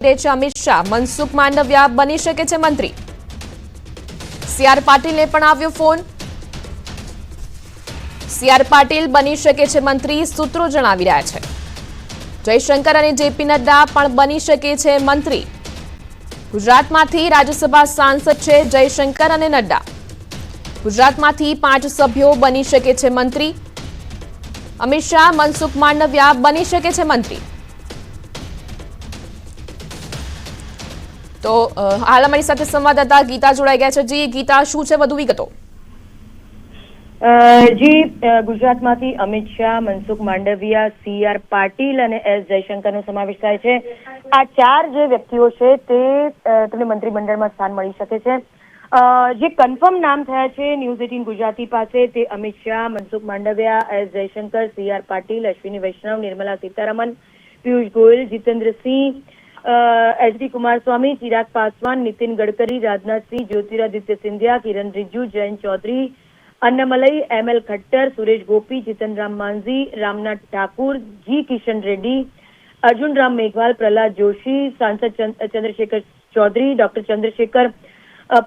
છે અમિત શાહ. મનસુખ માંડવિયા બની શકે છે મંત્રી. સીઆર પાટીલને પણ આવ્યો ફોન. સીઆર પાટીલ બની શકે છે મંત્રી, સૂત્રો જણાવી રહ્યા છે. જયશંકર અને જેપી નડ્ડા પણ બની શકે છે મંત્રી. ગુજરાતમાંથી રાજ્યસભા સાંસદ છે જયશંકર અને નડ્ડા. ગુજરાતમાંથી પાંચ સભ્યો બની શકે છે મંત્રી. અમિત શાહ, મનસુખ માંડવિયા બની શકે છે મંત્રી. તો હાલ અમારી સાથે સંવાદદાતા ગીતા જોડાઈ ગયા છે. જી, ગીતા, શું છે વધુ વિગતો? જી ગુજરાતમાંથી અમિત શાહ, મનસુખ માંડવિયા, સી પાટીલ અને એસ જયશંકરનો સમાવેશ થાય છે. આ ચાર જે વ્યક્તિઓ છે તે તમને મંત્રીમંડળમાં સ્થાન મળી શકે છે. જે કન્ફર્મ નામ થયા છે ન્યૂઝ એટીન ગુજરાતી પાસે તે Amit Shah, Mansukh Mandaviya, S Jaishankar, C R Patil, Ashwini Vaishnaw, Nirmala Sitharaman, Piyush Goyal Jitendra Singh H D Kumaraswamy, Chirag Paswan, Nitin Gadkari, Rajnath Singh, Jyotiraditya Scindia, Kiren Rijiju, Jayant Chaudhary, Annamalai, M L Khattar, Suresh Gopi, Jitan Ram Manjhi, Ramnath Thakur, G Kishan Reddy Arjun Ram Meghwal, Pralhad Joshi, સાંસદ Chandrashekhar Chaudhary, doctor Chandrashekhar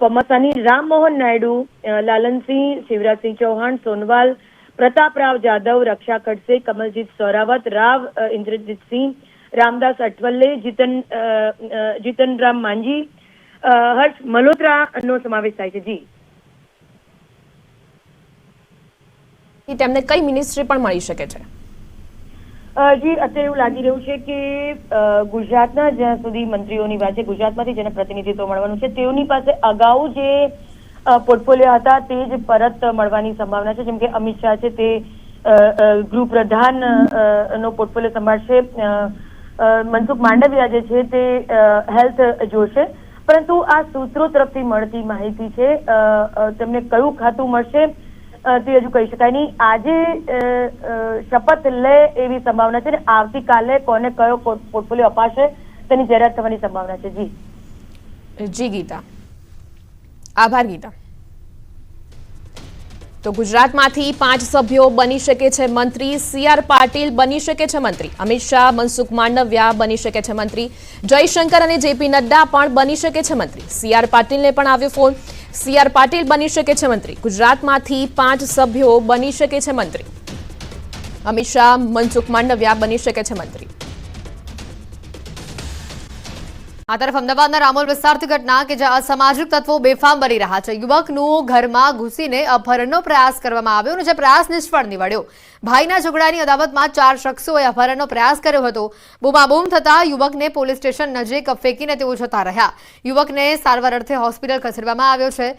Pemmasani, Rammohan Naidu Lalan Singh, Shivraj Singh Chouhan, Sonowal, Prataprao Jadhav Raksha Khadse, Kamaljeet Sehrawat, Rao Inderjit Singh Ramdas Athawale Jitan અ, અ, જીતન રામ માંઝી અ, હર્ષ મલ્હોત્રાનો સમાવેશ થાય છે. જી. તેમને કઈ મિનિસ્ટ્રી પણ મળી શકે છે? જી અત્યારે એવું લાગી રહ્યું છે કે ગુજરાતના જ્યાં સુધી મંત્રીઓની વાત છે ગુજરાતમાંથી જેને પ્રતિનિધિત્વ મળવાનું છે તેઓની પાસે અગાઉ જે પોર્ટફોલિયો હતા તે જ પરત મળવાની સંભાવના છે. જેમ કે અમિત શાહ છે તે ગૃહ પ્રધાન નો પોર્ટફોલિયો સંભાળશે. મનસુખ માંડવિયા જે છે તે હેલ્થ જોશે. પરંતુ આ સૂત્રો તરફથી મળતી માહિતી છે તેમને કયું ખાતું મળશે તે હજુ કહી શકાય નહીં. આજે શપથ લે એવી સંભાવના છે ને આવતીકાલે કોને કયો પોર્ટફોલિયો અપાશે તેની જાહેરાત થવાની સંભાવના છે. જી. જી, ગીતા. આભાર, ગીતા. તો ગુજરાતમાંથી પાંચ સભ્યો બની શકે છે મંત્રી સીઆર પાટીલ બની શકે છે મંત્રી, અમિત શાહ, મનસુખ માંડવિયા બની શકે છે મંત્રી, જયશંકર અને જેપી નડ્ડા પણ બની શકે છે મંત્રી. સીઆર પાટીલને પણ આવ્યો ફોન. સીઆર પાટીલ બની શકે છે મંત્રી. ગુજરાતમાંથી પાંચ સભ્યો બની શકે છે મંત્રી. અમિત શાહ, મનસુખ માંડવિયા બની શકે છે મંત્રી. આ તરફ અમદાવાદના રામોલ વિસ્તારથી ઘટના કે જ્યાં અસામાજિક તત્વો બેફામ બની રહ્યા છે. યુવકનું ઘરમાં ઘૂસીને અપહરણનો પ્રયાસ કરવામાં આવ્યો અને જે પ્રયાસ નિષ્ફળ નીવડ્યો. ભાઈના ઝઘડાની અદાવતમાં ચાર શખ્સોએ અપહરણનો પ્રયાસ કર્યો હતો. બૂમાબૂમ થતા યુવકને પોલીસ સ્ટેશન નજીક ફેંકીને તેઓ જતા રહ્યા. યુવકને સારવાર અર્થે હોસ્પિટલ ખસેડવામાં આવ્યો છે.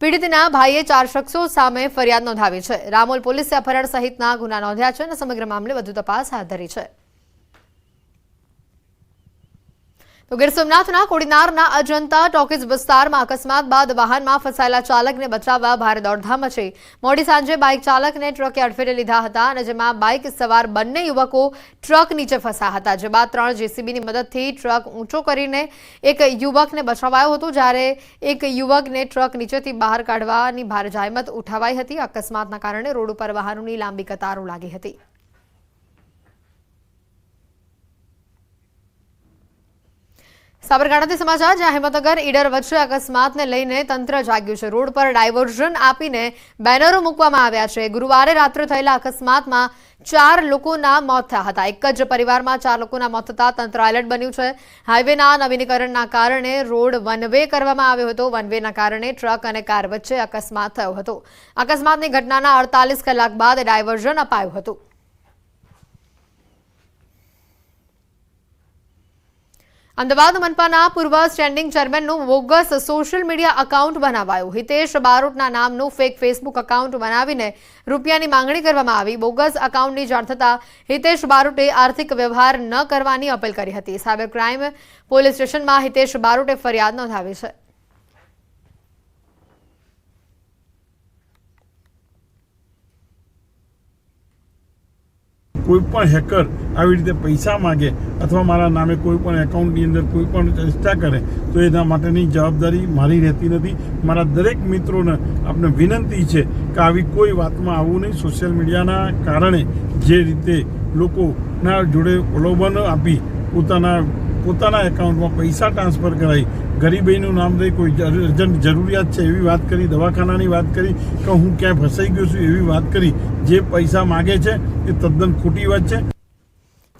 પીડિતના ભાઈએ ચાર શખ્સો સામે ફરિયાદ નોંધાવી છે. રામોલ પોલીસે અપહરણ સહિતના ગુના નોંધ્યા છે અને સમગ્ર મામલે વધુ તપાસ હાથ ધરી છે. તો ગીર સોમનાથના કોડીનારના અજંતા ટોકીઝ વિસ્તારમાં અકસ્માત બાદ વાહનમાં ફસાયેલા ચાલકને બચાવવા ભારે દોડધામ છે મોડી સાંજે બાઇક ચાલકને ટ્રકે અડફેટે લીધા હતા અને જેમાં બાઇક સવાર બંને યુવકો ટ્રક નીચે ફસાયા હતા જે બાદ ત્રણ જેસીબીની મદદથી ટ્રક ઊંચો કરીને એક યુવકને બચાવાયો હતો, જ્યારે એક યુવકને ટ્રક નીચેથી બહાર કાઢવાની ભારે જાહેમત ઉઠાવાઈ હતી. અકસ્માતના કારણે રોડ ઉપર વાહનોની લાંબી કતારો લાગી હતી. સાબરકાંઠાથી સમાચાર, જ્યાં હિંમતનગર ઈડર વચ્ચે અકસ્માતને લઈને તંત્ર જાગ્યું છે. રોડ પર ડાયવર્ઝન આપીને બેનરો મૂકવામાં આવ્યા છે. ગુરુવારે રાત્રે થયેલા અકસ્માતમાં ચાર લોકોના મોત થયા હતા. એક જ પરિવારમાં ચાર લોકોના મોત થતા તંત્ર એલર્ટ બન્યું છે. હાઈવેના નવીનીકરણના કારણે રોડ વન વે કરવામાં આવ્યો હતો. વન કારણે ટ્રક અને કાર વચ્ચે અકસ્માત થયો હતો. અકસ્માતની ઘટનાના અડતાલીસ કલાક બાદ ડાયવર્ઝન અપાયું હતું. અમદાવાદ મનપાના પૂર્વ સ્ટેન્ડિંગ ચેરમેનનું બોગસ સોશિયલ મીડિયા એકાઉન્ટ બનાવાયું. હિતેશ બારોટના નામનું ફેક ફેસબુક એકાઉન્ટ બનાવીને રૂપિયાની માંગણી કરવામાં આવી. બોગસ એકાઉન્ટની જાણ થતાં હિતેશ બારોટે આર્થિક વ્યવહાર ન કરવાની અપીલ કરી હતી. સાયબર ક્રાઇમ પોલીસ સ્ટેશનમાં હિતેશ બારોટે ફરિયાદ નોંધાવી છે. કોઈ પણ હેકર આવી રીતે પૈસા માગે અથવા મારા નામે કોઈ પણ એકાઉન્ટની અંદર કોઈ પણ ચેષ્ટા કરે, તો એના માટેની જવાબદારી મારી રહેતી નથી. મારા દરેક મિત્રોને આપણે વિનંતી છે કે આવી કોઈ વાતમાં આવવું નહીં. સોશિયલ મીડિયાના કારણે જે રીતે લોકોના જોડે પ્રલોભન આપી પોતાના પોતાના એકાઉન્ટમાં પૈસા ટ્રાન્સફર કરાવી ગરીબાઈનું નામ દઈ કોઈ અર્જન્ટ જરૂરિયાત છે એવી વાત કરી, દવાખાનાની વાત કરી, કે હું ક્યાંય ફસાઈ ગયો છું એવી વાત કરી જે પૈસા માગે છે, એ તદ્દન ખોટી વાત છે.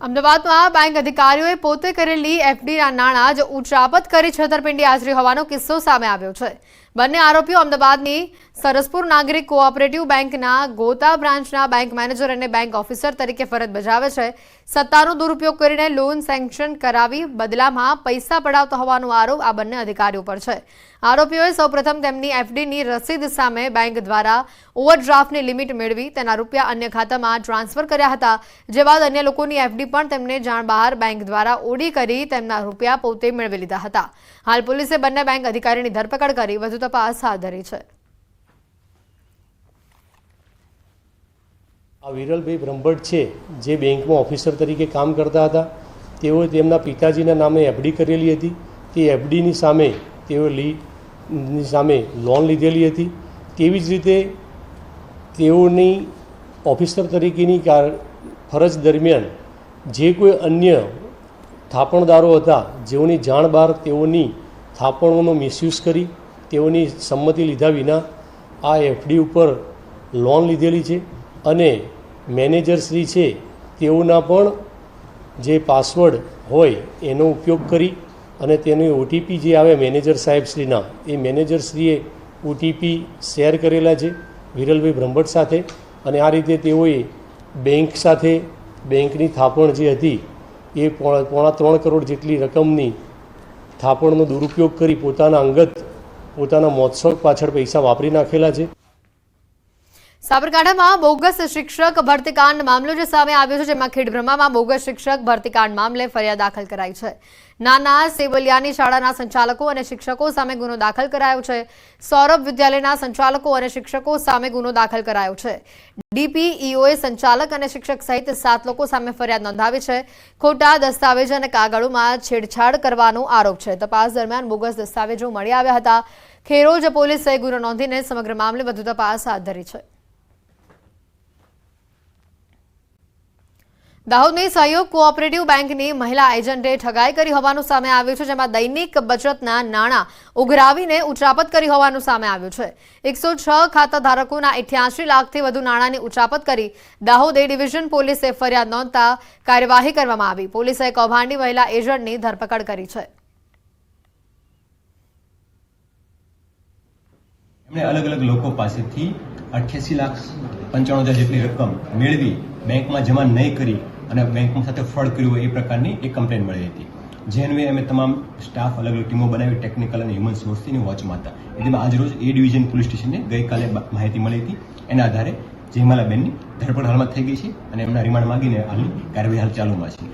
અમદાવાદમાં બેંક અધિકારીઓએ પોતે કરેલી એફડીના નાણાં જ ઉચાપત કરી છેતરપિંડી આચરી હોવાનો કિસ્સો સામે આવ્યો છે. બંને આરોપીઓ અમદાવાદની સરસપુર નાગરિક કોઓપરેટિવ બેંકના ગોતા બ્રાન્ચના બેંક મેનેજર અને બેંક ઓફિસર તરીકે ફરજ બજાવે છે. સત્તાનો દુરુપયોગ કરીને લોન સેન્કશન કરાવી બદલામાં પૈસા પડાવતો હોવાનો આરોપ આ બંને અધિકારીઓ પર છે. આરોપીઓએ સૌપ્રથમ તેમની એફડીની રસીદ સામે બેંક દ્વારા ઓવરડ્રાફ્ટની લિમિટ મેળવી તેના રૂપિયા અન્ય ખાતામાં ટ્રાન્સફર કર્યા હતા. જે બાદ અન્ય લોકોની એફડી પણ તેમને જાણ બહાર બેંક દ્વારા ઓડી કરી તેમના રૂપિયા પોતે મેળવી લીધા હતા. હાલ પોલીસે બંને બેંક અધિકારીની ધરપકડ કરી વધુ તપાસ હાથ ધરી છે. આ વિરલભાઈ બ્રહ્મભટ્ટ છે, જે બેંકમાં ઓફિસર તરીકે કામ કરતા હતા. તેઓએ તેમના પિતાજીના નામે એફડી કરેલી હતી. તે એફડીની સામે તેઓ ની સામે લોન લીધેલી હતી. તેવી જ રીતે તેઓની ઓફિસર તરીકેની કાર ફરજ દરમિયાન જે કોઈ અન્ય થાપણદારો હતા, જેઓની જાણ બહાર તેઓની થાપણોનો મિસયુઝ કરી, તેઓની સંમતિ લીધા વિના આ એફડી ઉપર લોન લીધેલી છે. અને મેનેજરશ્રી છે, તેઓના પણ જે પાસવર્ડ હોય એનો ઉપયોગ કરી અને તેની ઓટીપી જે આવે મેનેજર સાહેબશ્રીના એ મેનેજરશ્રીએ ઓટીપી શેર કરેલા છે વિરલભાઈ બ્રહ્મભટ્ટ સાથે અને આ રીતે તેઓએ બેંક સાથે, બેંકની થાપણ જે હતી, એ પોણા ત્રણ કરોડ જેટલી રકમની થાપણનો દુરુપયોગ કરી પોતાના અંગત, પોતાના મોત્સવ પાછળ પૈસા વાપરી નાખેલા છે. સાબરકાંઠામાં બોગસ શિક્ષક ભરતીકાંડ મામલો જે સામે આવ્યો છે, જેમાં ખેડબ્રહ્મામાં બોગસ શિક્ષક ભરતીકાંડ મામલે ફરિયાદ દાખલ કરાઈ છે. નાના સેવલિયાની શાળાના સંચાલકો અને શિક્ષકો સામે ગુનો દાખલ કરાયો છે. સૌરભ વિદ્યાલયના સંચાલકો અને શિક્ષકો સામે ગુનો દાખલ કરાયો છે. ડીપીઈઓએ સંચાલક અને શિક્ષક સહિત સાત લોકો સામે ફરિયાદ નોંધાવી છે. ખોટા દસ્તાવેજ અને કાગળોમાં છેડછાડ કરવાનો આરોપ છે. તપાસ દરમિયાન બોગસ દસ્તાવેજો મળી આવ્યા હતા. ખેરોજ પોલીસે ગુનો નોંધીને સમગ્ર મામલે વધુ તપાસ હાથ ધરી છે. દાહોદની સહયોગ કોઓપરેટિવ બેંકની મહિલા એજન્ટે ઠગાઈ કરી હોવાનું સામે આવ્યું છે, જેમાં દૈનિક બચતના નાણાં ઉઘરાવીને ઉચાપત કરી હોવાનું સામે આવ્યું છે. એકસો છ ખાતા ધારકોના અઠ્યાસી લાખથી વધુ નાણાંની ઉચાપત કરી દાહોદ ડિવિઝન પોલીસે ફરિયાદ નોંધતા કાર્યવાહી કરવામાં આવી. પોલીસે કૌભાંડી મહિલા એજન્ટની ધરપકડ કરી છે. અલગ અલગ લોકો પાસેથી અઠ્યાસી લાખ પંચાણું હજાર જેટલી રકમ મેળવી બેંકમાં જમા નહીં કરી અને બેંક સાથે ફ્રોડ કર્યું હોય એ પ્રકારની એક કમ્પ્લેન મળી હતી. જે અન્વયે અમે તમામ સ્ટાફ, અલગ અલગ ટીમો બનાવી ટેકનિકલ અને હ્યુમન સોર્સની વોચમાં હતા એટલે આજરોજ એ ડિવિઝન પોલીસ સ્ટેશનને ગઈકાલે માહિતી મળી હતી. એના આધારે જયમાલાબેનની ધરપકડ હાલમાં થઈ ગઈ છે અને એમના રિમાન્ડ માંગીને હાલની કાર્યવાહી હાલ ચાલુમાં છે.